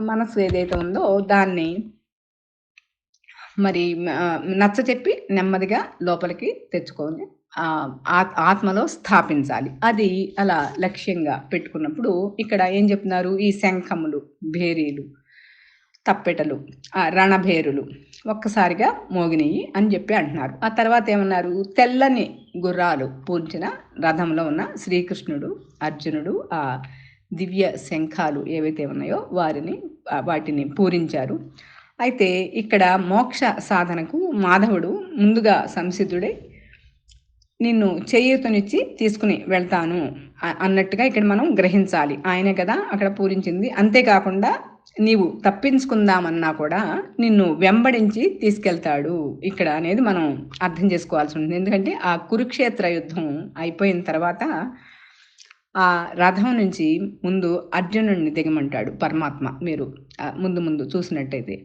మనసు ఏదైతే ఉందో దాన్ని మరి నచ్చ చెప్పి నెమ్మదిగా లోపలికి తెచ్చుకొని ఆత్మలో స్థాపించాలి. అది అలా లక్ష్యంగా పెట్టుకున్నప్పుడు ఇక్కడ ఏం చెప్తున్నారు? ఈ శంఖములు భేరీలు తప్పెటలు రణభేరులు ఒక్కసారిగా మోగినయి అని చెప్పి అంటున్నారు. ఆ తర్వాత ఏమన్నారు? తెల్లని గుర్రాలు పూర్చిన రథంలో ఉన్న శ్రీకృష్ణుడు అర్జునుడు ఆ దివ్య శంఖాలు ఏవైతే ఉన్నాయో వారిని వాటిని పూరించారు. అయితే ఇక్కడ మోక్ష సాధనకు మాధవుడు ముందుగా సంసిద్ధుడై నిన్ను చేయూతనిచ్చి తీసుకుని వెళ్తాను అన్నట్టుగా ఇక్కడ మనం గ్రహించాలి. ఆయనే కదా అక్కడ పూరించింది. అంతేకాకుండా నీవు తప్పించుకుందామన్నా కూడా నిన్ను వెంబడించి తీసుకెళ్తాడు. ఇక్కడ అనేది మనం అర్థం చేసుకోవాల్సి ఉంటుంది. ఎందుకంటే ఆ కురుక్షేత్ర యుద్ధం అయిపోయిన తర్వాత ఆ రథం నుంచి ముందు అర్జునుడిని దిగమంటాడు పరమాత్మ మీరు ముందు ముందు చూసినట్టయితే.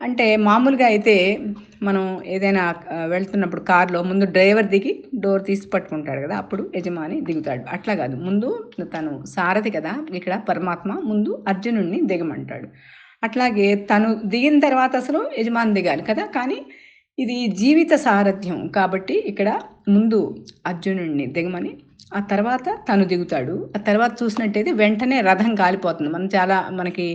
అంటే మామూలుగా అయితే మనం ఏదైనా వెళ్తున్నప్పుడు కారులో ముందు డ్రైవర్ దిగి డోర్ తీసి పట్టుకుంటాడు కదా అప్పుడు యజమాని దిగుతాడు. అట్లా కాదు. ముందు తను సారథి కదా ఇక్కడ పరమాత్మ ముందు అర్జునుడిని దిగమంటాడు. అట్లాగే తను దిగిన తర్వాత అసలు యజమాని దిగాలి కదా కానీ ఇది జీవిత సారథ్యం కాబట్టి ఇక్కడ ముందు అర్జునుడిని దిగమని ఆ తర్వాత తను దిగుతాడు. ఆ తర్వాత చూసినట్టయితే వెంటనే రథం కాలిపోతుంది. మనం చాలా మనకి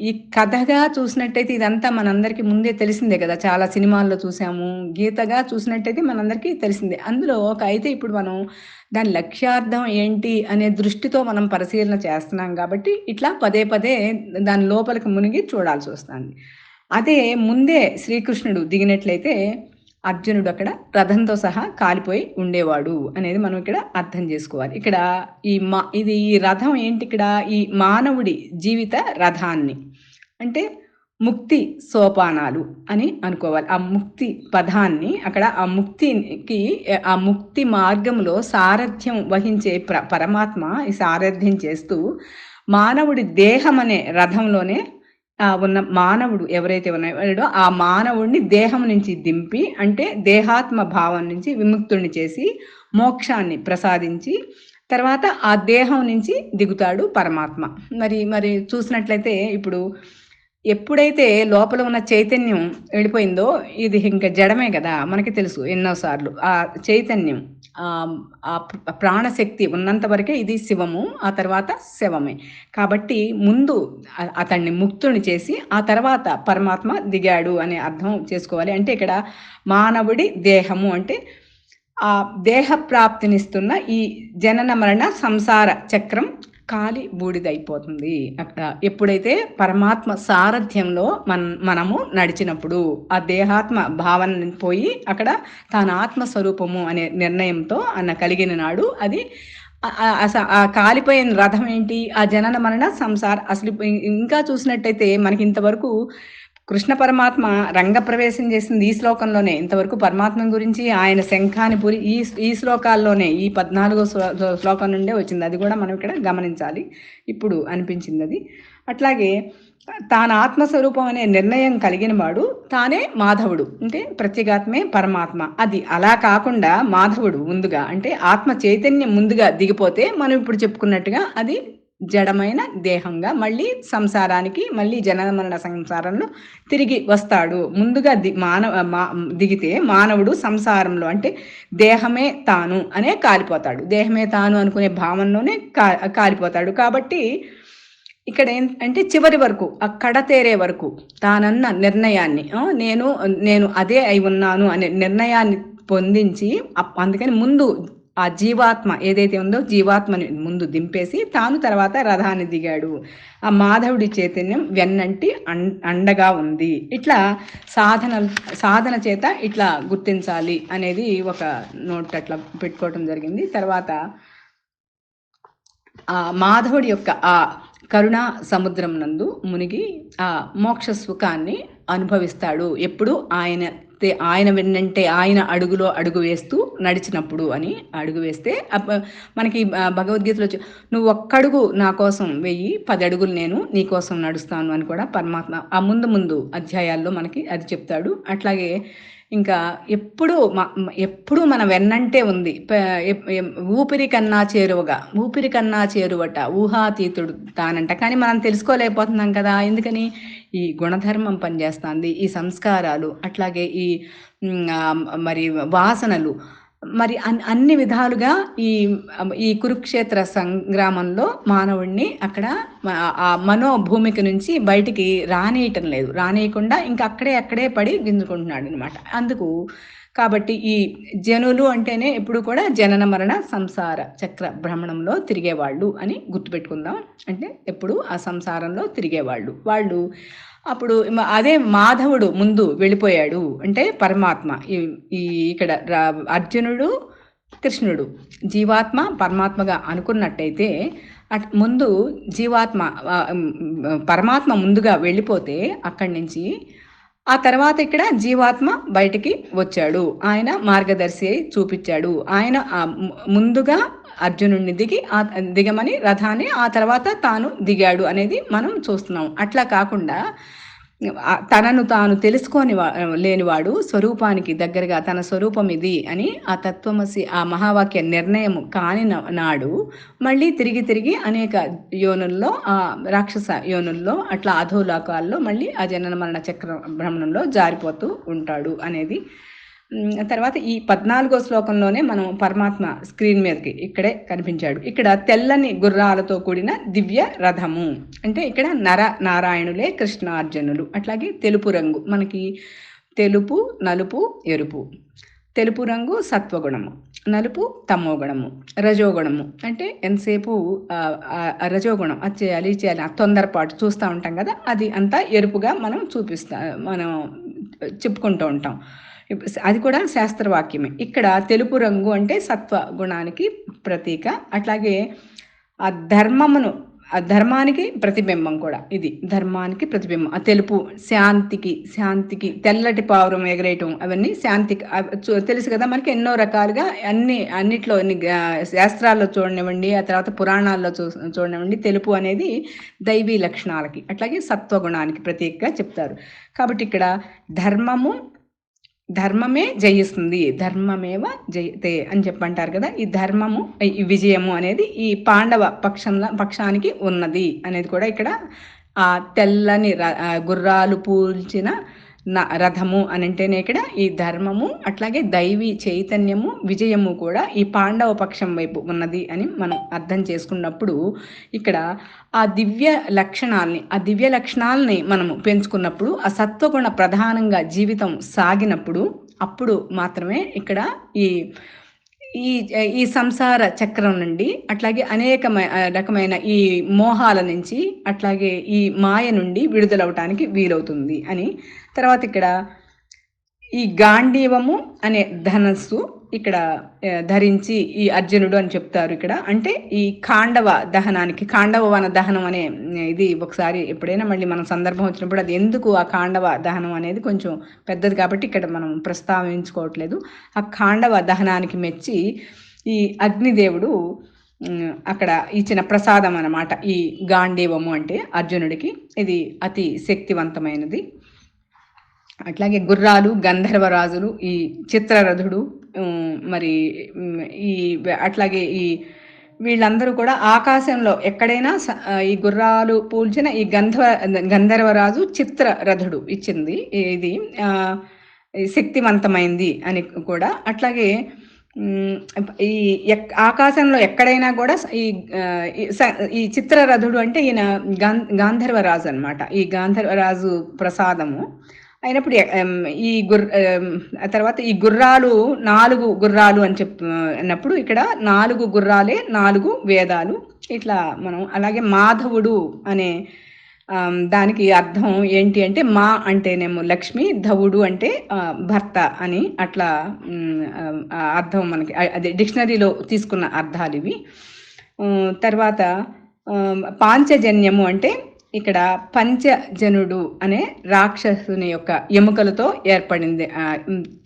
ఈ కథగా చూసినట్టయితే ఇదంతా మనందరికీ ముందే తెలిసిందే కదా. చాలా సినిమాల్లో చూసాము. గీతగా చూసినట్టయితే మనందరికీ తెలిసిందే. అందులో ఒక అయితే ఇప్పుడు మనం దాని లక్ష్యార్థం ఏంటి అనే దృష్టితో మనం పరిశీలన చేస్తున్నాం కాబట్టి ఇట్లా పదే పదే దాని లోపలికి మునిగి చూడాల్సి వస్తుంది. అదే ముందే శ్రీకృష్ణుడు దిగినట్లయితే అర్జునుడు అక్కడ రథంతో సహా కాలిపోయి ఉండేవాడు అనేది మనం ఇక్కడ అర్థం చేసుకోవాలి. ఇక్కడ ఈ మా ఇది ఈ రథం ఏంటి ఇక్కడ? ఈ మానవుడి జీవిత రథాన్ని. అంటే ముక్తి సోపానాలు అని అనుకోవాలి. ఆ ముక్తి పదాన్ని అక్కడ ఆ ముక్తికి ఆ ముక్తి మార్గంలో సారథ్యం వహించే ప్ర పరమాత్మ ఈ సారథ్యం చేస్తూ మానవుడి దేహం అనే రథంలోనే ఉన్న మానవుడు ఎవరైతే ఉన్నాడో ఆ మానవుడిని దేహం నుంచి దింపి అంటే దేహాత్మ భావం నుంచి విముక్తుడిని చేసి మోక్షాన్ని ప్రసాదించి తర్వాత ఆ దేహం నుంచి దిగుతాడు పరమాత్మ. మరి మరి చూసినట్లయితే ఇప్పుడు ఎప్పుడైతే లోపల ఉన్న చైతన్యం వెళ్ళిపోయిందో ఇది ఇంకా జడమే కదా మనకి తెలుసు ఎన్నోసార్లు ఆ చైతన్యం ఆ ప్రాణశక్తి ఉన్నంత వరకే ఇది శివము ఆ తర్వాత శవమే. కాబట్టి ముందు అతన్ని ముక్తుని చేసి ఆ తర్వాత పరమాత్మ దిగాడు అనే అర్థం చేసుకోవాలి. అంటే ఇక్కడ మానవుడి దేహము అంటే ఆ దేహ ప్రాప్తినిస్తున్న ఈ జనన మరణ సంసార చక్రం కాలి బూడిదైపోతుంది. అక్కడ ఎప్పుడైతే పరమాత్మ సారథ్యంలో మన మనము నడిచినప్పుడు ఆ దేహాత్మ భావన పోయి అక్కడ తన ఆత్మస్వరూపము అనే నిర్ణయంతో అన్న కలిగిన నాడు అది ఆ కాలిపోయిన రథం ఏంటి? ఆ జనన మరణ సంసార అసలు ఇంకా చూసినట్టయితే మనకి ఇంతవరకు కృష్ణ పరమాత్మ రంగప్రవేశం చేసింది ఈ శ్లోకంలోనే. ఇంతవరకు పరమాత్మ గురించి ఆయన శంఖాని పురి ఈ ఈ శ్లోకాల్లోనే ఈ పద్నాలుగో శ్లోకం నుండే వచ్చింది. అది కూడా మనం ఇక్కడ గమనించాలి. ఇప్పుడు అనిపించింది అది. అట్లాగే తాను ఆత్మస్వరూపం అనే నిర్ణయం కలిగిన వాడు తానే మాధవుడు. అంటే ప్రత్యేగాత్మే పరమాత్మ. అది అలా కాకుండా మాధవుడు ముందుగా అంటే ఆత్మ చైతన్యం ముందుగా దిగిపోతే మనం ఇప్పుడు చెప్పుకున్నట్టుగా అది జడమైన దేహంగా మళ్ళీ సంసారానికి మళ్ళీ జనమరణ సంసారంలో తిరిగి వస్తాడు. ముందుగా ది మానవ మా దిగితే మానవుడు సంసారంలో అంటే దేహమే తాను అనే కాలిపోతాడు. దేహమే తాను అనుకునే భావనలోనే కా కాలిపోతాడు. కాబట్టి ఇక్కడ ఏంటంటే చివరి వరకు అక్కడ తేరే వరకు తానన్న నిర్ణయాన్ని నేను నేను అదే అయి ఉన్నాను అనే నిర్ణయాన్ని పొందించి అందుకని ముందు ఆ జీవాత్మ ఏదైతే ఉందో జీవాత్మని ముందు దింపేసి తాను తర్వాత రథాన్ని దిగాడు. ఆ మాధవుడి చైతన్యం వెన్నంటి అండగా ఉంది. ఇట్లా సాధన సాధన చేత ఇట్లా గుర్తించాలి అనేది ఒక నోట్ అట్లా పెట్టుకోవటం జరిగింది. తర్వాత ఆ మాధవుడి యొక్క ఆ కరుణా సముద్రం నందు మునిగి ఆ మోక్ష సుఖాన్ని అనుభవిస్తాడు. ఎప్పుడు ఆయన ఆయన వెన్నంటే ఆయన అడుగులో అడుగు వేస్తూ నడిచినప్పుడు అని అడుగు వేస్తే మనకి భగవద్గీతలో నువ్వు ఒక్కడుగు నా కోసం వెయ్యి పది అడుగులు నేను నీ కోసం నడుస్తాను అని కూడా పరమాత్మ ఆ ముందు ముందు అధ్యాయాల్లో మనకి అది చెప్తాడు. అట్లాగే ఇంకా ఎప్పుడూ ఎప్పుడూ మన వెన్నంటే ఉంది. ఊపిరి కన్నా చేరువగా ఊపిరి కన్నా చేరువట ఊహాతీతుడు తానంట. కానీ మనం తెలుసుకోలేకపోతున్నాం కదా ఎందుకని? ఈ గుణధర్మం పనిచేస్తుంది ఈ సంస్కారాలు అట్లాగే ఈ మరి వాసనలు. మరి అన్ అన్ని విధాలుగా ఈ ఈ కురుక్షేత్ర సంగ్రామంలో మానవుడిని అక్కడ ఆ మనోభూమిక నుంచి బయటికి రానియటం లేదు. రానియకుండా ఇంకా అక్కడే అక్కడే పడి గింజుకుంటున్నాడు అనమాట అందుకు కాబట్టి ఈ జనులు అంటేనే ఎప్పుడు కూడా జనన మరణ సంసార చక్ర భ్రమణంలో తిరిగేవాళ్ళు అని గుర్తుపెట్టుకుందాం. అంటే ఎప్పుడు ఆ సంసారంలో తిరిగేవాళ్ళు. వాళ్ళు అప్పుడు అదే మాధవుడు ముందు వెళ్ళిపోయాడు. అంటే పరమాత్మ. ఈ ఇక్కడ అర్జునుడు కృష్ణుడు జీవాత్మ పరమాత్మగా అనుకున్నట్టయితే ముందు జీవాత్మ పరమాత్మ ముందుగా వెళ్ళిపోతే అక్కడి నుంచి ఆ తర్వాత ఇక్కడ జీవాత్మ బయటికి వచ్చాడు. ఆయన మార్గదర్శి అయి చూపించాడు. ఆయన ముందుగా అర్జునుడిని దిగి దిగమని రథాన్ని ఆ తర్వాత తాను దిగాడు అనేది మనం చూస్తున్నాం. అట్లా కాకుండా తనను తాను తెలుసుకొని లేనివాడు స్వరూపానికి దగ్గరగా తన స్వరూపం ఇది అని ఆ తత్వమసి ఆ మహావాక్య నిర్ణయం కాని నాడు మళ్ళీ తిరిగి తిరిగి అనేక యోనుల్లో ఆ రాక్షస యోనుల్లో అట్లా అధోలోకాల్లో మళ్ళీ ఆ జనన మరణ చక్ర భ్రమణంలో జారిపోతూ ఉంటాడు అనేది తర్వాత ఈ పద్నాలుగో శ్లోకంలోనే మనం పరమాత్మ స్క్రీన్ మీదకి ఇక్కడే కనిపించాడు. ఇక్కడ తెల్లని గుర్రాలతో కూడిన దివ్య రథము. అంటే ఇక్కడ నర నారాయణులే కృష్ణార్జునులు. అట్లాగే తెలుపు రంగు మనకి తెలుపు నలుపు ఎరుపు. తెలుపు రంగు సత్వగుణము నలుపు తమోగుణము రజోగుణము. అంటే ఎంతసేపు రజోగుణం అది చేయాలి చేయాలి తొందరపాటు చూస్తూ ఉంటాం కదా అది అంతా ఎరుపుగా మనం చూపిస్తా మనం చెప్పుకుంటూ ఉంటాం. అది కూడా శాస్త్రవాక్యమే. ఇక్కడ తెలుపు రంగు అంటే సత్వ గుణానికి ప్రతీక. అట్లాగే ఆ ధర్మమును ఆ ధర్మానికి ప్రతిబింబం కూడా. ఇది ధర్మానికి ప్రతిబింబం. ఆ తెలుపు శాంతికి శాంతికి తెల్లటి పావురం ఎగరేయటం అవన్నీ శాంతికి తెలుసు కదా మనకి ఎన్నో రకాలుగా అన్ని అన్నిట్లో శాస్త్రాల్లో చూడనివ్వండి ఆ తర్వాత పురాణాల్లో చూ చూడనివ్వండి తెలుపు అనేది దైవీ లక్షణాలకి అట్లాగే సత్వగుణానికి ప్రతీకగా చెప్తారు. కాబట్టి ఇక్కడ ధర్మము ధర్మమే జయిస్తుంది. ధర్మమేవ జయతే అని చెప్పంటారు కదా ఈ ధర్మము ఈ విజయము అనేది ఈ పాండవ పక్షంలో పక్షానికి ఉన్నది అనేది కూడా ఇక్కడ ఆ తెల్లని గుర్రాలు పూల్చిన రథము అని అంటేనే ఇక్కడ ఈ ధర్మము అట్లాగే దైవీ చైతన్యము విజయము కూడా ఈ పాండవ పక్షం వైపు ఉన్నది అని మనం అర్థం చేసుకున్నప్పుడు ఇక్కడ ఆ దివ్య లక్షణాలని ఆ దివ్య లక్షణాలని మనము పెంచుకున్నప్పుడు ఆ సత్వగుణ ప్రధానంగా జీవితం సాగినప్పుడు అప్పుడు మాత్రమే ఇక్కడ ఈ ఈ ఈ సంసార చక్రం నుండి అట్లాగే అనేక రకమైన ఈ మోహాల నుంచి అట్లాగే ఈ మాయ నుండి విడుదలవటానికి వీలవుతుంది అని. తర్వాత ఇక్కడ ఈ గాంధీవము అనే ధనస్సు ఇక్కడ ధరించి ఈ అర్జునుడు అని చెప్తారు ఇక్కడ. అంటే ఈ ఖాండవ దహనానికి కాండవ వన దహనం అనే ఇది ఒకసారి ఎప్పుడైనా మళ్ళీ మనం సందర్భం వచ్చినప్పుడు అది ఎందుకు ఆ కాండవ దహనం అనేది కొంచెం పెద్దది కాబట్టి ఇక్కడ మనం ప్రస్తావించుకోవట్లేదు. ఆ ఖాండవ దహనానికి మెచ్చి ఈ అగ్నిదేవుడు అక్కడ ఇచ్చిన ప్రసాదం అన్నమాట ఈ గాంధీవము అంటే అర్జునుడికి. ఇది అతి శక్తివంతమైనది. అట్లాగే గుర్రాలు గంధర్వరాజులు ఈ చిత్రరథుడు మరి ఈ అట్లాగే ఈ వీళ్ళందరూ కూడా ఆకాశంలో ఎక్కడైనా ఈ గుర్రాలు పూల్చిన ఈ గంధర్వ గంధర్వరాజు చిత్ర రథుడు ఇచ్చింది. ఇది శక్తివంతమైంది అని కూడా. అట్లాగే ఈ ఆకాశంలో ఎక్కడైనా కూడా ఈ ఈ చిత్రరథుడు అంటే ఈయన గాంధర్వరాజు అనమాట ఈ గాంధర్వరాజు ప్రసాదము. అయినప్పుడు ఈ గుర్ర తర్వాత ఈ గుర్రాలు నాలుగు గుర్రాలు అని చెప్ అన్నప్పుడు ఇక్కడ నాలుగు గుర్రాలే నాలుగు వేదాలు. ఇట్లా మనం అలాగే మాధవుడు అనే దానికి అర్థం ఏంటి అంటే మా అంటేనేమో లక్ష్మి ధవుడు అంటే భర్త అని అట్లా అర్థం మనకి అదే డిక్షనరీలో తీసుకున్న అర్థాలు ఇవి. తర్వాత పాంచజన్యము అంటే ఇక్కడ పంచజనుడు అనే రాక్షసుని యొక్క ఎముకలతో ఏర్పడింది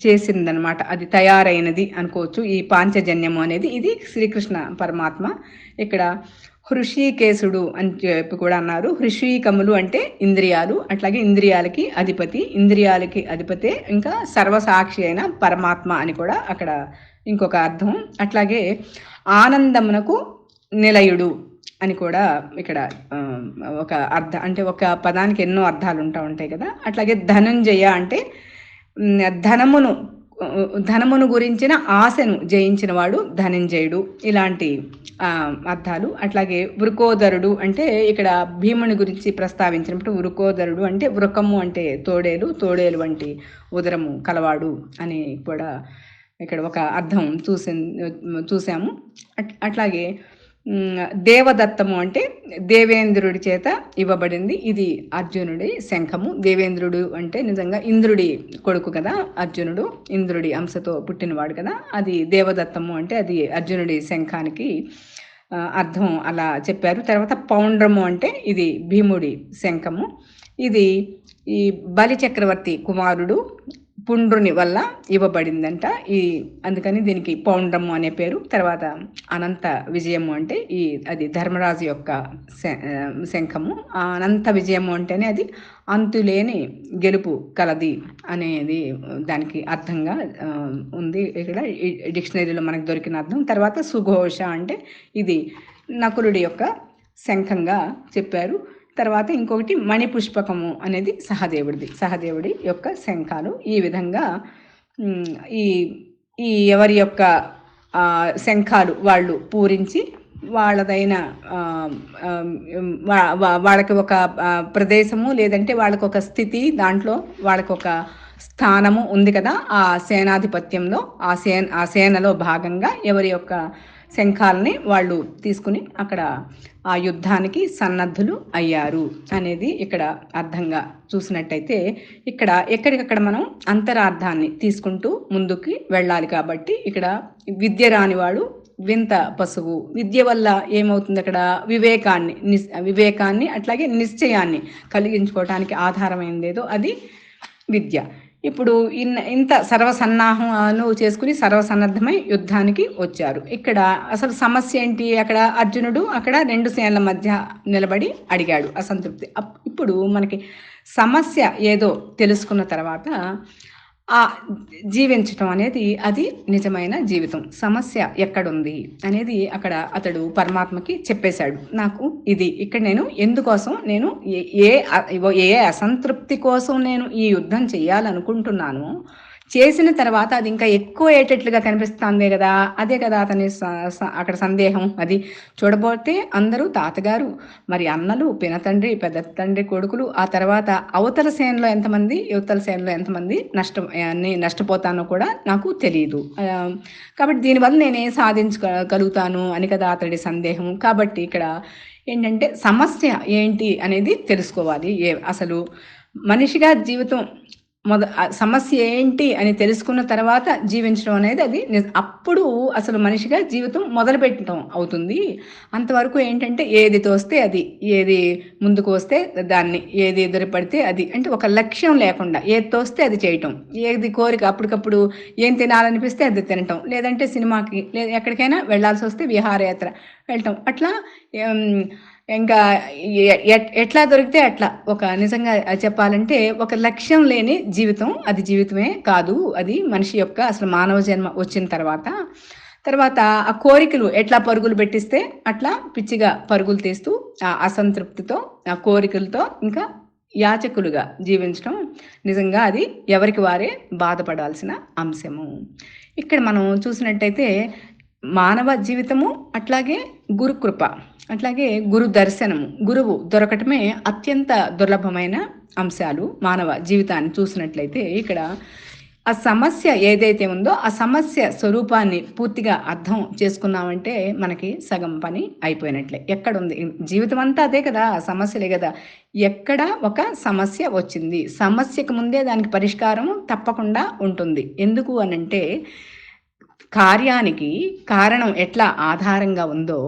చేసిందనమాట అది తయారైనది అనుకోవచ్చు. ఈ పాంచజన్యము అనేది ఇది శ్రీకృష్ణ పరమాత్మ. ఇక్కడ హృషికేశుడు అని చెప్పి కూడా అన్నారు. హృషికములు అంటే ఇంద్రియాలు అట్లాగే ఇంద్రియాలకి అధిపతి ఇంద్రియాలకి అధిపతే ఇంకా సర్వసాక్షి అయిన పరమాత్మ అని కూడా అక్కడ ఇంకొక అర్థం. అట్లాగే ఆనందమునకు నిలయుడు అని కూడా ఇక్కడ ఒక అర్థం అంటే ఒక పదానికి ఎన్నో అర్థాలు ఉంటా ఉంటాయి కదా. అట్లాగే ధనంజయ అంటే ధనమును ధనమును గురించిన ఆశను జయించిన వాడు ధనంజయుడు ఇలాంటి అర్థాలు. అట్లాగే వృకోదరుడు అంటే ఇక్కడ భీముని గురించి ప్రస్తావించినప్పుడు వృకోదరుడు అంటే వృకము అంటే తోడేలు తోడేలు వంటి ఉదరము కలవాడు అని కూడా ఇక్కడ ఒక అర్థం చూసి చూసాము. అట్లాగే దేవదత్తము అంటే దేవేంద్రుడి చేత ఇవ్వబడింది. ఇది అర్జునుడి శంఖము. దేవేంద్రుడు అంటే నిజంగా ఇంద్రుడి కొడుకు కదా అర్జునుడు. ఇంద్రుడి అంశతో పుట్టినవాడు కదా. అది దేవదత్తము అంటే అది అర్జునుడి శంఖానికి అర్థం అలా చెప్పారు. తర్వాత పౌండ్రము అంటే ఇది భీముడి శంఖము. ఇది ఈ బలి చక్రవర్తి కుమారుడు పుండ్రుని వల్ల ఇవ్వబడిందంట. ఈ అందుకని దీనికి పౌండ్రము అనే పేరు. తర్వాత అనంత విజయము అంటే ఈ అది ధర్మరాజు యొక్క శంఖము. అనంత విజయము అంటేనే అది అంతులేని గెలుపు కలది అనేది దానికి అర్థంగా ఉంది ఇక్కడ. డిక్షనరీలో మనకు దొరికిన అర్థం. తర్వాత సుఘోష అంటే ఇది నకులుడి యొక్క శంఖంగా చెప్పారు. తర్వాత ఇంకొకటి మణిపుష్పకము అనేది సహదేవుడిది. సహదేవుడి యొక్క శంఖాలు. ఈ విధంగా ఈ ఈ ఎవరి యొక్క శంఖాలు వాళ్ళు పూరించి వాళ్ళదైన వాళ్ళకి ఒక ప్రదేశము లేదంటే వాళ్ళకి ఒక స్థితి దాంట్లో వాళ్ళకి ఒక స్థానము ఉంది కదా. ఆ సేనాధిపత్యంలో ఆ సేన ఆ సేనలో భాగంగా ఎవరి యొక్క శంఖాలని వాళ్ళు తీసుకుని అక్కడ ఆ యుద్ధానికి సన్నద్ధులు అయ్యారు అనేది ఇక్కడ అర్థంగా చూసినట్టయితే ఇక్కడ ఎక్కడికక్కడ మనం అంతరార్థాన్ని తీసుకుంటూ ముందుకి వెళ్ళాలి కాబట్టి ఇక్కడ విద్య రానివాడు వింత పశువు. విద్య వల్ల ఏమవుతుంది అక్కడ? వివేకాన్ని నిస్ వివేకాన్ని అట్లాగే నిశ్చయాన్ని కలిగించుకోవటానికి ఆధారమైందేదో అది విద్య. ఇప్పుడు ఇన్ ఇంత సర్వసన్నాహాలు చేసుకుని సర్వసన్నద్ధమై యుద్ధానికి వచ్చారు. ఇక్కడ అసలు సమస్య ఏంటి? అక్కడ అర్జునుడు అక్కడ రెండు సేనల మధ్య నిలబడి అడిగాడు అసంతృప్తి. ఇప్పుడు మనకి సమస్య ఏదో తెలుసుకున్న తర్వాత ఆ జీవించటం అనేది అది నిజమైన జీవితం. సమస్య ఎక్కడుంది అనేది అక్కడ అతడు పరమాత్మకి చెప్పేశాడు. నాకు ఇది. ఇక్కడ నేను ఎందుకోసం నేను ఏ ఏ అసంతృప్తి కోసం నేను ఈ యుద్ధం చేయాలనుకుంటున్నాను చేసిన తర్వాత అది ఇంకా ఎక్కువ అయ్యేటట్లుగా కనిపిస్తుందే కదా అదే కదా అతని అక్కడ సందేహం. అది చూడబోతే అందరూ తాతగారు మరి అన్నలు పినతండ్రి పెద్ద తండ్రి కొడుకులు ఆ తర్వాత అవతల సేనలో ఎంతమంది యువతల సేనలో ఎంతమంది నష్టం నష్టపోతానో కూడా నాకు తెలియదు కాబట్టి దీనివల్ల నేనేం సాధించగలుగుతాను అని కదా అతడి సందేహం. కాబట్టి ఇక్కడ ఏంటంటే సమస్య ఏంటి అనేది తెలుసుకోవాలి. ఏ అసలు మనిషిగా జీవితం మొద సమస్య ఏంటి అని తెలుసుకున్న తర్వాత జీవించడం అనేది అది అప్పుడు అసలు మనిషిగా జీవితం మొదలుపెట్టడం అవుతుంది. అంతవరకు ఏంటంటే ఏది తోస్తే అది ఏది ముందుకు వస్తే దాన్ని ఏది ఎదురుపడితే అది అంటే ఒక లక్ష్యం లేకుండా ఏది తోస్తే అది చేయటం. ఏది కోరిక అప్పటికప్పుడు ఏం తినాలనిపిస్తే అది తినటం. లేదంటే సినిమాకి లేదా ఎక్కడికైనా వెళ్ళాల్సి వస్తే విహారయాత్ర వెళ్ళటం. అట్లా ఇంకా ఎట్లా దొరికితే అట్లా. ఒక నిజంగా చెప్పాలంటే ఒక లక్ష్యం లేని జీవితం అది జీవితమే కాదు. అది మనిషి యొక్క అసలు మానవ జన్మ వచ్చిన తర్వాత. తర్వాత ఆ కోరికలు ఎట్లా పరుగులు పెట్టిస్తే అట్లా పిచ్చిగా పరుగులు తీస్తూ ఆ అసంతృప్తితో ఆ కోరికలతో ఇంకా యాచకులుగా జీవించడం నిజంగా అది ఎవరికి వారే బాధపడాల్సిన అంశము. ఇక్కడ మనం చూసినట్టయితే మానవ జీవితము అట్లాగే గురుకృప అట్లాగే గురు దర్శనము గురువు దొరకటమే అత్యంత దుర్లభమైన అంశాలు మానవ జీవితాన్ని చూసినట్లయితే ఇక్కడ ఆ సమస్య ఏదైతే ఉందో ఆ సమస్య స్వరూపాన్ని పూర్తిగా అర్థం చేసుకున్నామంటే మనకి సగం పని అయిపోయినట్లే. ఎక్కడుంది? జీవితం అంతా అదే కదా సమస్యలే కదా. ఎక్కడ ఒక సమస్య వచ్చింది? సమస్యకు ముందే దానికి పరిష్కారం తప్పకుండా ఉంటుంది. ఎందుకు అనంటే కార్యానికి కారణం ఎట్లా ఆధారంగా ఉందో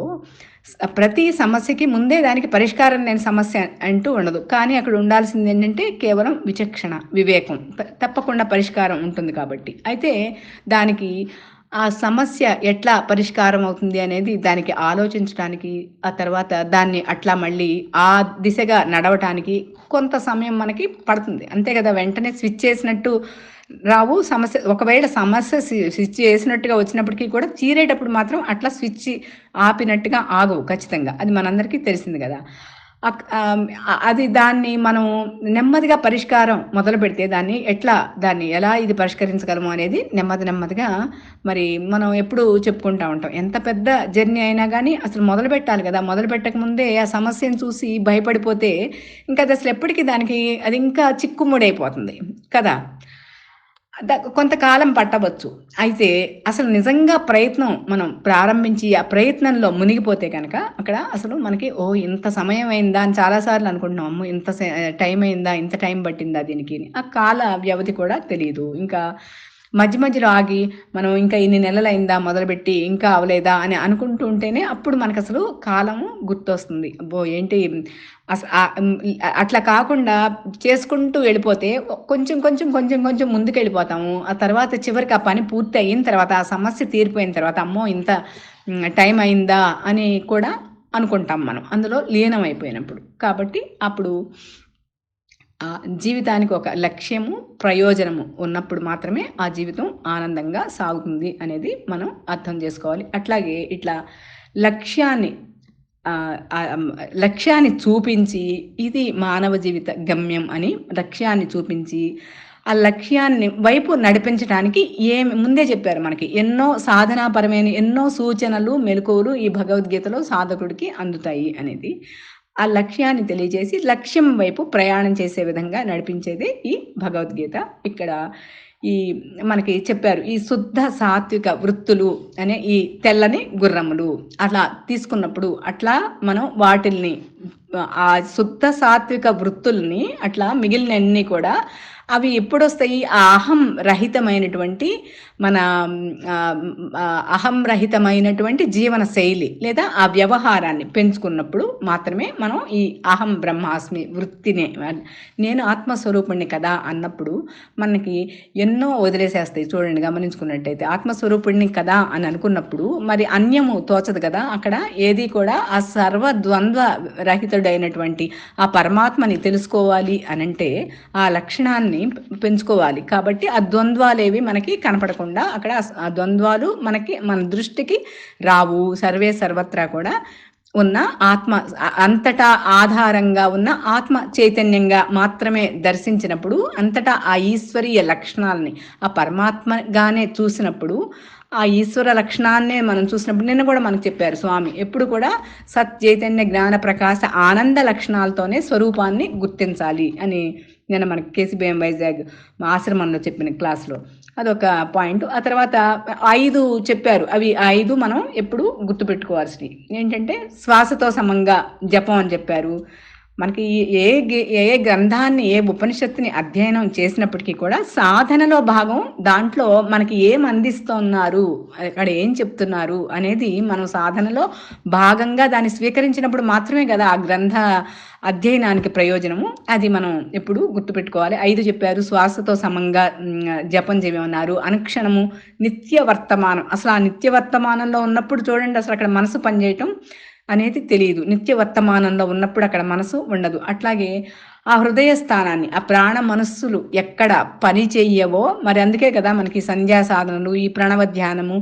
ప్రతి సమస్యకి ముందే దానికి పరిష్కారం లేని సమస్య అంటూ ఉండదు. కానీ అక్కడ ఉండాల్సింది ఏంటంటే కేవలం విచక్షణ వివేకం. తప్పకుండా పరిష్కారం ఉంటుంది కాబట్టి. అయితే దానికి ఆ సమస్య ఎట్లా పరిష్కారం అవుతుంది అనేది దానికి ఆలోచించడానికి ఆ తర్వాత దాన్ని అట్లా మళ్ళీ ఆ దిశగా నడవటానికి కొంత సమయం మనకి పడుతుంది. అంతే కదా వెంటనే స్విచ్ చేసినట్టు రావు సమస్య ఒకవేళ సమస్య స్విచ్ చేసినట్టుగా వచ్చినప్పటికీ కూడా చీరేటప్పుడు మాత్రం అట్లా స్విచ్ ఆపినట్టుగా ఆగవు ఖచ్చితంగా. అది మనందరికీ తెలిసింది కదా. అది దాన్ని మనం నెమ్మదిగా పరిష్కారం మొదలు పెడితే దాన్ని ఎట్లా దాన్ని ఎలా ఇది పరిష్కరించగలము అనేది నెమ్మది నెమ్మదిగా మరి మనం ఎప్పుడు చెప్పుకుంటా ఉంటాం. ఎంత పెద్ద జర్నీ అయినా కానీ అసలు మొదలు పెట్టాలి కదా. మొదలు పెట్టక ముందే ఆ సమస్యను చూసి భయపడిపోతే ఇంకా అది అసలు ఎప్పటికీ దానికి అది ఇంకా చిక్కుముడైపోతుంది కదా. కొంతకాలం పట్టవచ్చు. అయితే అసలు నిజంగా ప్రయత్నం మనం ప్రారంభించి ఆ ప్రయత్నంలో మునిగిపోతే కనుక అక్కడ అసలు మనకి ఓ ఇంత సమయం అయిందా అని చాలాసార్లు అనుకుంటున్నాం. అమ్మ ఇంత టైం అయిందా? ఇంత టైం పట్టిందా దీనికి? ఆ కాల వ్యవధి కూడా తెలియదు ఇంకా మధ్య మధ్యలో ఆగి మనం ఇంకా ఇన్ని నెలలైందా మొదలుపెట్టి ఇంకా అవలేదా అని అనుకుంటూ ఉంటేనే అప్పుడు మనకు అసలు కాలము గుర్తొస్తుంది. అబ్బో ఏంటి? అట్లా కాకుండా చేసుకుంటూ వెళ్ళిపోతే కొంచెం కొంచెం కొంచెం కొంచెం ముందుకు వెళ్ళిపోతాము ఆ తర్వాత చివరికి ఆ పని పూర్తి అయిన తర్వాత ఆ సమస్య తీరిపోయిన తర్వాత అమ్మో ఇంత టైం అయిందా అని కూడా అనుకుంటాం మనం. అందులో లీనం అయిపోయినప్పుడు కాబట్టి అప్పుడు జీవితానికి ఒక లక్ష్యము ప్రయోజనము ఉన్నప్పుడు మాత్రమే ఆ జీవితం ఆనందంగా సాగుతుంది అనేది మనం అర్థం చేసుకోవాలి. అట్లాగే ఇట్లా లక్ష్యాన్ని లక్ష్యాన్ని చూపించి ఇది మానవ జీవిత గమ్యం అని లక్ష్యాన్ని చూపించి ఆ లక్ష్యాన్ని వైపు నడిపించడానికి ఏమి ముందే చెప్పారు మనకి ఎన్నో సాధనాపరమైన ఎన్నో సూచనలు మెలకువలు ఈ భగవద్గీతలో సాధకుడికి అందుతాయి అనేది. ఆ లక్ష్యాన్ని తెలియజేసి లక్ష్యం వైపు ప్రయాణం చేసే విధంగా నడిపించేది ఈ భగవద్గీత. ఇక్కడ ఈ మనకి చెప్పారు ఈ శుద్ధ సాత్విక వృత్తులు అనే ఈ తెల్లని గుర్రములు అట్లా తీసుకున్నప్పుడు అట్లా మనం వాటిల్ని ఆ శుద్ధ సాత్విక వృత్తుల్ని అట్లా మిగిలినన్ని కూడా అవి ఎప్పుడొస్తాయి? ఆ అహం రహితమైనటువంటి మన అహం రహితమైనటువంటి జీవన శైలి లేదా ఆ వ్యవహారాన్ని పెంచుకున్నప్పుడు మాత్రమే మనం ఈ అహం బ్రహ్మాస్మి వృత్తినే నేను ఆత్మస్వరూపుణ్ణి కదా అన్నప్పుడు మనకి ఎన్నో వదిలేసేస్తాయి. చూడండి గమనించుకున్నట్టయితే ఆత్మస్వరూపుణ్ణి కదా అని అనుకున్నప్పుడు మరి అన్యము తోచదు కదా. అక్కడ ఏది కూడా ఆ సర్వద్వంద్వ రహితుడైనటువంటి ఆ పరమాత్మని తెలుసుకోవాలి అనంటే ఆ లక్షణాన్ని పెంచుకోవాలి. కాబట్టి ఆ ద్వంద్వాలేవి మనకి కనపడకుండా అక్కడ ఆ ద్వంద్వాలు మనకి మన దృష్టికి రావు. సర్వే సర్వత్రా కూడా ఉన్న ఆత్మ అంతటా ఆధారంగా ఉన్న ఆత్మ చైతన్యంగా మాత్రమే దర్శించినప్పుడు అంతటా ఆ ఈశ్వరీయ లక్షణాలని ఆ పరమాత్మగానే చూసినప్పుడు ఆ ఈశ్వర లక్షణాన్నే మనం చూసినప్పుడు నిన్న కూడా మనకు చెప్పారు స్వామి ఎప్పుడు కూడా సత్ చైతన్య జ్ఞాన ప్రకాశ ఆనంద లక్షణాలతోనే స్వరూపాన్ని గుర్తించాలి అని నేను మనకి కేసీబీఎం వైజాగ్ ఆశ్రమంలో చెప్పిన క్లాస్లో. అదొక పాయింట్. ఆ తర్వాత ఐదు చెప్పారు. అవి ఐదు మనం ఎప్పుడు గుర్తుపెట్టుకోవాల్సినవి. ఏంటంటే శ్వాసతో సమంగా జపం అని చెప్పారు. మనకి ఏ ఏ గ్రంథాన్ని ఏ ఉపనిషత్తుని అధ్యయనం చేసినప్పటికీ కూడా సాధనలో భాగం దాంట్లో మనకి ఏం అందిస్తున్నారు అక్కడ ఏం చెప్తున్నారు అనేది మనం సాధనలో భాగంగా దాన్ని స్వీకరించినప్పుడు మాత్రమే కదా ఆ గ్రంథ అధ్యయనానికి ప్రయోజనము. అది మనం ఎప్పుడు గుర్తుపెట్టుకోవాలి. ఐదు చెప్పారు. శ్వాసతో సమంగా జపం చేయమన్నారు. అనుక్షణము నిత్య వర్తమానం. అసలు ఆ నిత్య వర్తమానంలో ఉన్నప్పుడు చూడండి అసలు అక్కడ మనసు పనిచేయటం అనేది తెలియదు నిత్య వర్తమానంలో ఉన్నప్పుడు అక్కడ మనసు ఉండదు. అట్లాగే ఆ హృదయ స్థానాన్ని ఆ ప్రాణ మనస్సులు ఎక్కడ పని చెయ్యవో మరి అందుకే కదా మనకి సంధ్యా సాధనలు ఈ ప్రణవ ధ్యానము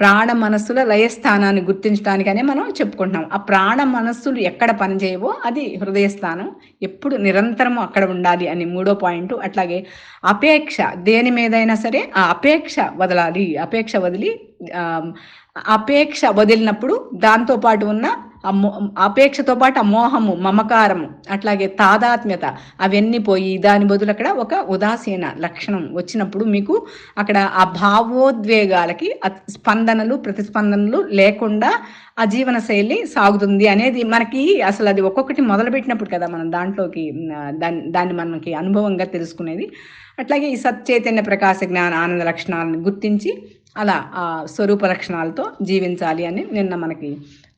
ప్రాణ మనస్సుల లయస్థానాన్ని గుర్తించడానికనే మనం చెప్పుకుంటున్నాం. ఆ ప్రాణ మనస్సులు ఎక్కడ పని చేయవో అది హృదయ స్థానం ఎప్పుడు నిరంతరము అక్కడ ఉండాలి అని మూడో పాయింట్. అట్లాగే అపేక్ష దేని మీదైనా సరే ఆ అపేక్ష వదలాలి అపేక్ష వదిలి అపేక్ష వదిలినప్పుడు దాంతో పాటు ఉన్న అపేక్షతో పాటు ఆ మోహము మమకారము అట్లాగే తాదాత్మ్యత అవన్నీ పోయి దాని బదులు అక్కడ ఒక ఉదాసీన లక్షణం వచ్చినప్పుడు మీకు అక్కడ ఆ భావోద్వేగాలకి స్పందనలు ప్రతిస్పందనలు లేకుండా ఆ జీవన శైలి సాగుతుంది అనేది మనకి అసలు అది ఒక్కొక్కటి మొదలుపెట్టినప్పుడు కదా మనం దాంట్లోకి దాన్ని దాన్ని మనకి అనుభవంగా తెలుసుకునేది. అట్లాగే ఈ సత్చైతన్య ప్రకాశ జ్ఞాన ఆనంద లక్షణాలను గుర్తించి అలా ఆ స్వరూప లక్షణాలతో జీవించాలి అని నిన్న మనకి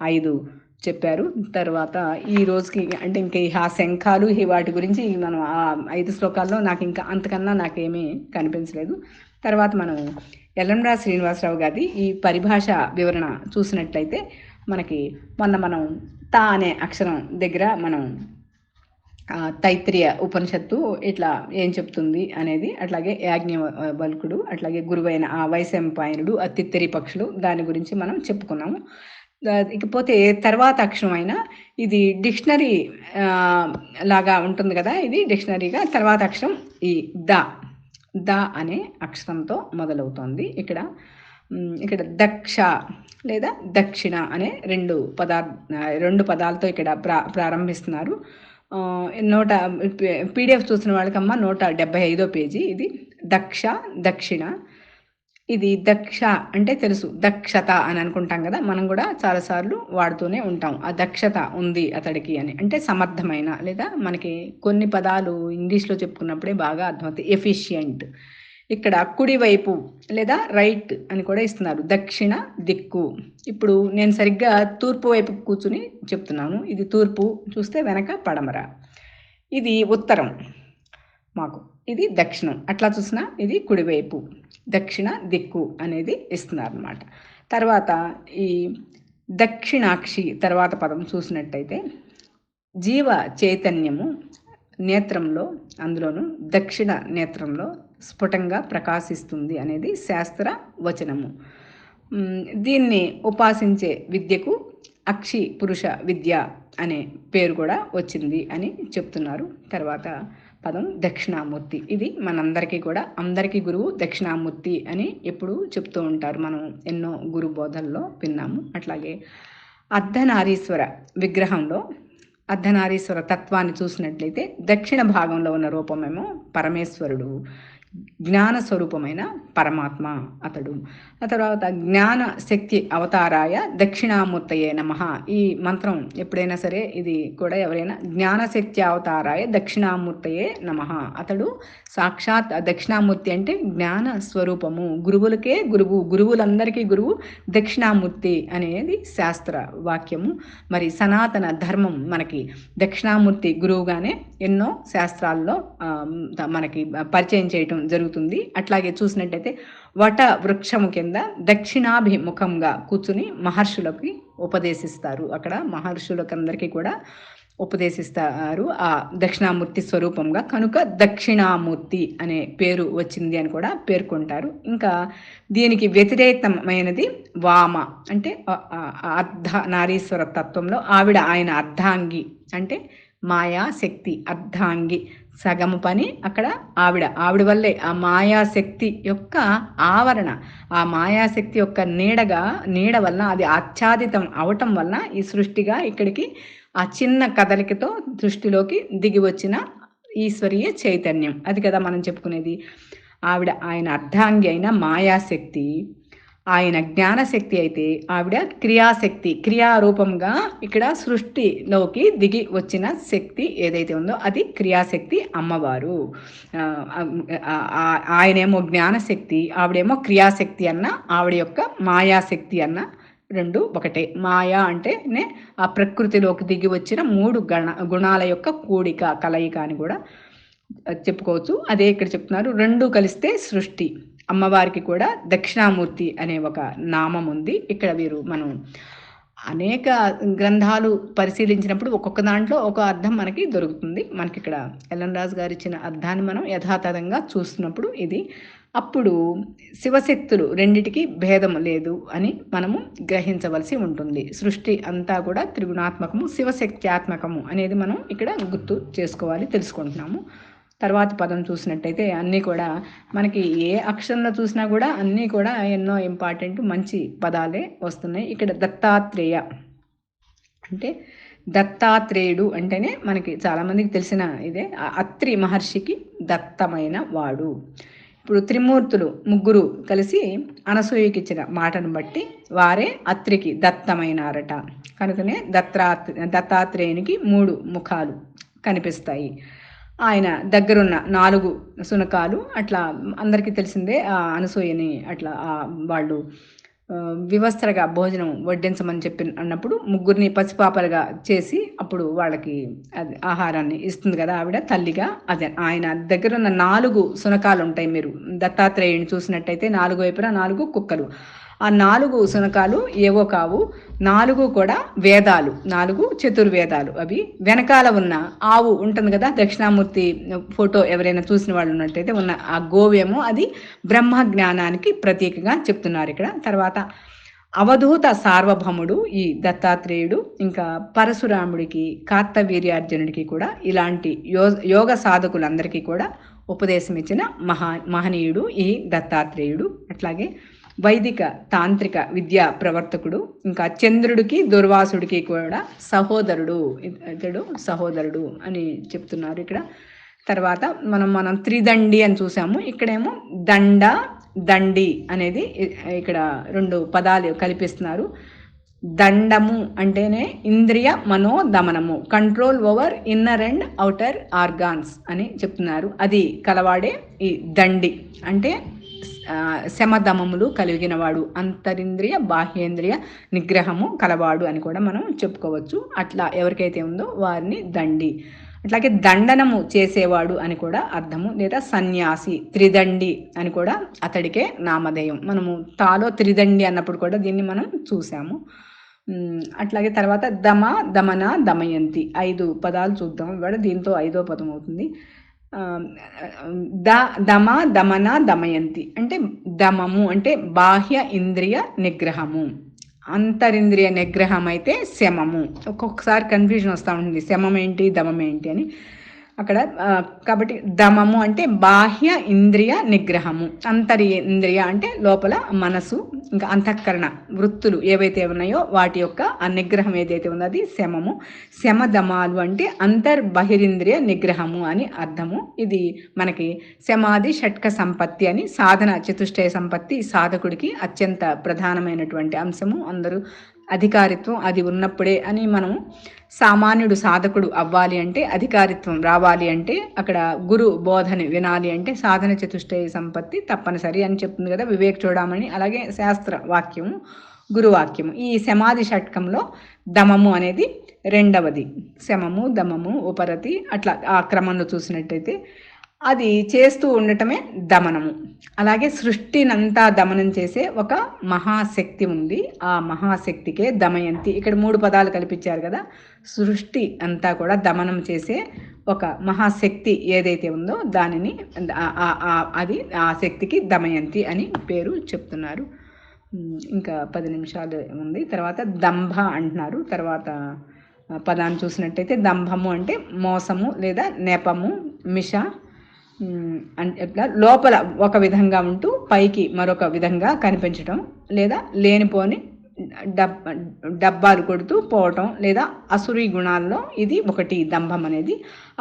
ఐదు చెప్పారు. తర్వాత ఈ రోజుకి అంటే ఇంకా ఆ శంఖాలు ఈ వాటి గురించి మనం ఆ ఐదు శ్లోకాల్లో నాకు ఇంకా అంతకన్నా నాకేమీ కనిపించలేదు. తర్వాత మనం ఎల్లంరా శ్రీనివాసరావు గారి ఈ పరిభాష వివరణ చూసినట్లయితే మనకి మొన్న మనం తా అనే అక్షరం దగ్గర మనం తైత్రియ ఉపనిషత్తు ఇట్లా ఏం చెప్తుంది అనేది అట్లాగే యాజ్ఞ బల్కుడు అట్లాగే గురువైన ఆ వైశంపాయనుడు ఆ పక్షులు దాని గురించి మనం చెప్పుకున్నాము. ఇకపోతే తర్వాత అక్షరం అయినా ఇది డిక్షనరీ లాగా ఉంటుంది కదా ఇది డిక్షనరీగా తర్వాత అక్షరం ఈ ద. ద అనే అక్షరంతో మొదలవుతోంది. ఇక్కడ ఇక్కడ దక్ష లేదా దక్షిణ అనే రెండు పదార్ రెండు పదాలతో ఇక్కడ ప్రా ప్రారంభిస్తున్నారు. నూట పీడిఎఫ్ చూసిన వాళ్ళకమ్మ నూట డెబ్బై ఐదో పేజీ ఇది. దక్ష దక్షిణ ఇది దక్ష అంటే తెలుసు. దక్షత అని అనుకుంటాం కదా మనం కూడా చాలాసార్లు వాడుతూనే ఉంటాం. ఆ దక్షత ఉంది అతడికి అని. అంటే సమర్థమైన లేదా మనకి కొన్ని పదాలు ఇంగ్లీష్లో చెప్పుకున్నప్పుడే బాగా అర్థమవుతాయి. ఎఫిషియంట్ ఇక్కడ కుడివైపు లేదా రైట్ అని కూడా ఇస్తున్నారు. దక్షిణ దిక్కు. ఇప్పుడు నేను సరిగ్గా తూర్పు వైపు కూర్చుని చెప్తున్నాను. ఇది తూర్పు చూస్తే వెనక పడమర. ఇది ఉత్తరం మాకు. ఇది దక్షిణం. అట్లా చూసినా ఇది కుడివైపు దక్షిణ దిక్కు అనేది ఇస్తున్నారు అనమాట తర్వాత ఈ దక్షిణాక్షి తర్వాత పదం చూసినట్టయితే జీవ చైతన్యము నేత్రంలో అందులోను దక్షిణ నేత్రంలో స్ఫుటంగా ప్రకాశిస్తుంది అనేది శాస్త్ర వచనము. దీన్ని ఉపాసించే విద్యకు అక్షి పురుష విద్య అనే పేరు కూడా వచ్చింది అని చెప్తున్నారు. తర్వాత పదం దక్షిణామూర్తి. ఇది మనందరికీ కూడా అందరికీ గురువు దక్షిణామూర్తి అని ఎప్పుడు చెప్తూ ఉంటారు. మనం ఎన్నో గురు బోధల్లో విన్నాము. అట్లాగే అర్ధనారీశ్వర విగ్రహంలో అర్ధనారీశ్వర తత్వాన్ని చూసినట్లయితే దక్షిణ భాగంలో ఉన్న రూపమేమో పరమేశ్వరుడు. జ్ఞాన స్వరూపమైన పరమాత్మ అతడు. ఆ తర్వాత జ్ఞాన శక్తి అవతారాయ దక్షిణామూర్తయే నమ. ఈ మంత్రం ఎప్పుడైనా సరే ఇది కూడా ఎవరైనా జ్ఞానశక్తి అవతారాయ దక్షిణామూర్తయే నమ. అతడు సాక్షాత్ దక్షిణామూర్తి అంటే జ్ఞాన స్వరూపము. గురువులకే గురువు గురువులందరికీ గురువు దక్షిణామూర్తి అనేది శాస్త్ర వాక్యము. మరి సనాతన ధర్మం మనకి దక్షిణామూర్తి గురువుగానే ఎన్నో శాస్త్రాల్లో మనకి పరిచయం చేయటం జరుగుతుంది. అట్లాగే చూసినట్టయితే వట వృక్షము కింద దక్షిణాభిముఖంగా కూర్చుని మహర్షులకి ఉపదేశిస్తారు. అక్కడ మహర్షులకందరికీ కూడా ఉపదేశిస్తారు. ఆ దక్షిణామూర్తి స్వరూపంగా కనుక దక్షిణామూర్తి అనే పేరు వచ్చింది అని కూడా పేర్కొంటారు. ఇంకా దీనికి వ్యతిరేకమైనది వామ. అంటే అర్ధ నారీశ్వర తత్వంలో ఆవిడ ఆయన అర్ధాంగి. అంటే మాయాశక్తి అర్ధాంగి. సగము పని అక్కడ ఆవిడ. ఆవిడ వల్లే ఆ మాయాశక్తి యొక్క ఆవరణ. ఆ మాయాశక్తి యొక్క నీడగా నీడ వల్ల అది ఆచ్ఛాదితం అవటం వల్ల ఈ సృష్టిగా ఇక్కడికి ఆ చిన్న కదలికతో దృష్టిలోకి దిగి వచ్చిన ఈశ్వరీయ చైతన్యం. అది కదా మనం చెప్పుకునేది. ఆవిడ ఆయన అర్ధాంగి అయిన మాయాశక్తి. ఆయన జ్ఞానశక్తి అయితే ఆవిడ క్రియాశక్తి క్రియారూపంగా ఇక్కడ సృష్టిలోకి దిగి వచ్చిన శక్తి ఏదైతే ఉందో అది క్రియాశక్తి అమ్మవారు. ఆయనేమో జ్ఞానశక్తి ఆవిడేమో క్రియాశక్తి అన్న ఆవిడ యొక్క మాయాశక్తి అన్న రెండు ఒకటే. మాయా అంటేనే ఆ ప్రకృతిలోకి దిగి వచ్చిన మూడు గణ గుణాల యొక్క కూడిక కలయిక అని కూడా చెప్పుకోవచ్చు. అదే ఇక్కడ చెప్తున్నారు. రెండు కలిస్తే సృష్టి. అమ్మవారికి కూడా దక్షిణామూర్తి అనే ఒక నామం ఉంది. ఇక్కడ వీరు మనం అనేక గ్రంథాలు పరిశీలించినప్పుడు ఒక్కొక్క దాంట్లో ఒక అర్థం మనకి దొరుకుతుంది. మనకి ఇక్కడ ఎల్ఎన్ రాజు గారు ఇచ్చిన అర్థాన్ని మనం యథాతథంగా చూస్తున్నప్పుడు ఇది అప్పుడు శివశక్తులు రెండిటికి భేదం లేదు అని మనము గ్రహించవలసి ఉంటుంది. సృష్టి అంతా కూడా త్రిగుణాత్మకము శివశక్త్యాత్మకము అనేది మనం ఇక్కడ గుర్తు చేసుకోవాలి తెలుసుకుంటున్నాము. తర్వాత పదం చూసినట్టయితే అన్నీ కూడా మనకి ఏ అక్షరంలో చూసినా కూడా అన్నీ కూడా ఎన్నో ఇంపార్టెంట్ మంచి పదాలే వస్తున్నాయి. ఇక్కడ దత్తాత్రేయ అంటే దత్తాత్రేయుడు అంటేనే మనకి చాలామందికి తెలిసిన ఇదే. అత్రి మహర్షికి దత్తమైన వాడు. ఇప్పుడు త్రిమూర్తులు ముగ్గురు కలిసి అనసూయకి ఇచ్చిన మాటను బట్టి వారే అత్రికి దత్తమైనారట. కనుకనే దత్తా దత్తాత్రేయునికి మూడు ముఖాలు కనిపిస్తాయి. ఆయన దగ్గరున్న నాలుగు సునకాలు అట్లా అందరికీ తెలిసిందే ఆ అనసూయని అట్లా వాళ్ళు వివస్త్రగా భోజనం వడ్డించమని చెప్పి అన్నప్పుడు ముగ్గురిని పసిపాపలుగా చేసి అప్పుడు వాళ్ళకి అది ఆహారాన్ని ఇస్తుంది కదా ఆవిడ తల్లిగా అదే. ఆయన దగ్గర ఉన్న నాలుగు సునకాలు ఉంటాయి మీరు దత్తాత్రేయుని చూసినట్టయితే నాలుగు వైపున నాలుగు కుక్కలు. ఆ నాలుగు శునకాలు ఏవో కావు. నాలుగు కూడా వేదాలు. నాలుగు చతుర్వేదాలు. అవి వెనకాల ఉన్న ఆవు ఉంటుంది కదా దక్షిణామూర్తి ఫోటో ఎవరైనా చూసిన వాళ్ళు ఉన్నట్టయితే ఉన్న ఆ గోవ్యము అది బ్రహ్మ జ్ఞానానికి ప్రతీకగా చెప్తున్నారు ఇక్కడ. తర్వాత అవధూత సార్వభౌముడు ఈ దత్తాత్రేయుడు ఇంకా పరశురాముడికి కార్తవీర్యార్జునుడికి కూడా ఇలాంటి యో యోగ సాధకులందరికీ కూడా ఉపదేశం ఇచ్చిన మహా మహనీయుడు ఈ దత్తాత్రేయుడు. అట్లాగే వైదిక తాంత్రిక విద్యా ప్రవర్తకుడు ఇంకా చంద్రుడికి దుర్వాసుడికి కూడా సహోదరుడు. ఇతడు సహోదరుడు అని చెప్తున్నారు ఇక్కడ. తర్వాత మనం మనం త్రిదండి అని చూసాము. ఇక్కడేమో దండ దండి అనేది ఇక్కడ రెండు పదాలు కల్పిస్తున్నారు. దండము అంటేనే ఇంద్రియ మనోదమనము control over inner and outer organs అని చెప్తున్నారు. అది కలవాడే ఈ దండి అంటే శమధమములు శమదమములు కలిగినవాడు అంతరింద్రియ బాహ్యేంద్రియ నిగ్రహము కలవాడు అని కూడా మనం చెప్పుకోవచ్చు. అట్లా ఎవరికైతే ఉందో వారిని దండి. అట్లాగే దండనము చేసేవాడు అని కూడా అర్థము. లేదా సన్యాసి త్రిదండి అని కూడా అతడికే నామధేయం. మనము తాలో త్రిదండి అన్నప్పుడు కూడా దీన్ని మనం చూసాము. అట్లాగే తర్వాత దమ దమన దమయంతి. ఐదు పదాలు చూద్దాం. ఇవాళ దీంతో ఐదో పదం అవుతుంది. ద దమ దమన దమయంతి. అంటే దమము అంటే బాహ్య ఇంద్రియ నిగ్రహము. అంతరింద్రియ నిగ్రహం అయితే శమము. ఒక్కొక్కసారి కన్ఫ్యూజన్ వస్తూ ఉంటుంది. శమం ఏంటి దమం ఏంటి అని. అక్కడ కాబట్టి దమము అంటే బాహ్య ఇంద్రియ నిగ్రహము. అంతరి ఇంద్రియ అంటే లోపల మనసు ఇంకా అంతఃకరణ వృత్తులు ఏవైతే ఉన్నాయో వాటి యొక్క ఆ నిగ్రహం ఏదైతే ఉందో అది శమము. శమధమాలు అంటే అంతర్ బహిరింద్రియ నిగ్రహము అని అర్థము. ఇది మనకి శమాది షట్క సంపత్తి అని సాధన చతుష్టయ సంపత్తి సాధకుడికి అత్యంత ప్రధానమైనటువంటి అంశము. అందరూ అధికారిత్వం అది ఉన్నప్పుడే అని మనం సామాన్యుడు సాధకుడు అవ్వాలి అంటే అధికారిత్వం రావాలి అంటే అక్కడ గురు బోధని వినాలి అంటే సాధన చతుష్టయ సంపత్తి తప్పనిసరి అని చెప్తుంది కదా వివేక్ చూడమని అలాగే శాస్త్ర వాక్యము గురువాక్యము ఈ సమాధి షట్కంలో దమము అనేది రెండవది. శమము దమము ఉపరతి అట్లా ఆ క్రమంలో చూసినట్టయితే అది చేస్తూ ఉండటమే దమనము. అలాగే సృష్టినంతా దమనం చేసే ఒక మహాశక్తి ఉంది. ఆ మహాశక్తికే దమయంతి. ఇక్కడ మూడు పదాలు కల్పించారు కదా. సృష్టి అంతా కూడా దమనం చేసే ఒక మహాశక్తి ఏదైతే ఉందో దానిని అది ఆ శక్తికి దమయంతి అని పేరు చెప్తున్నారు. ఇంకా పది నిమిషాలు ఉంది. తర్వాత దంభ అంటున్నారు. తర్వాత పదాన్ని చూసినట్టయితే దంభము అంటే మోసము లేదా నెపము మిష అంటే లోపల ఒక విధంగా ఉంటూ పైకి మరొక విధంగా కనిపించటం లేదా లేనిపోని డబ్ డబ్బాలు కొడుతూ పోవటం లేదా అసురీ గుణాల్లో ఇది ఒకటి దంభం అనేది.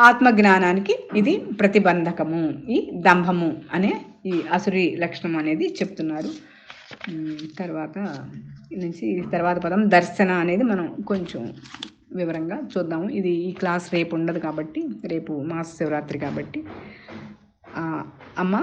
ఆత్మజ్ఞానానికి ఇది ప్రతిబంధకము. ఈ దంభము అనే ఈ అసురీ లక్షణం అనేది చెప్తున్నారు. తర్వాత ఇది నుంచి తర్వాత పదం దర్శన అనేది మనం కొంచెం వివరంగా చూద్దాము. ఇది ఈ క్లాస్ రేపు ఉండదు కాబట్టి రేపు మాస శివరాత్రి కాబట్టి. అమ్మ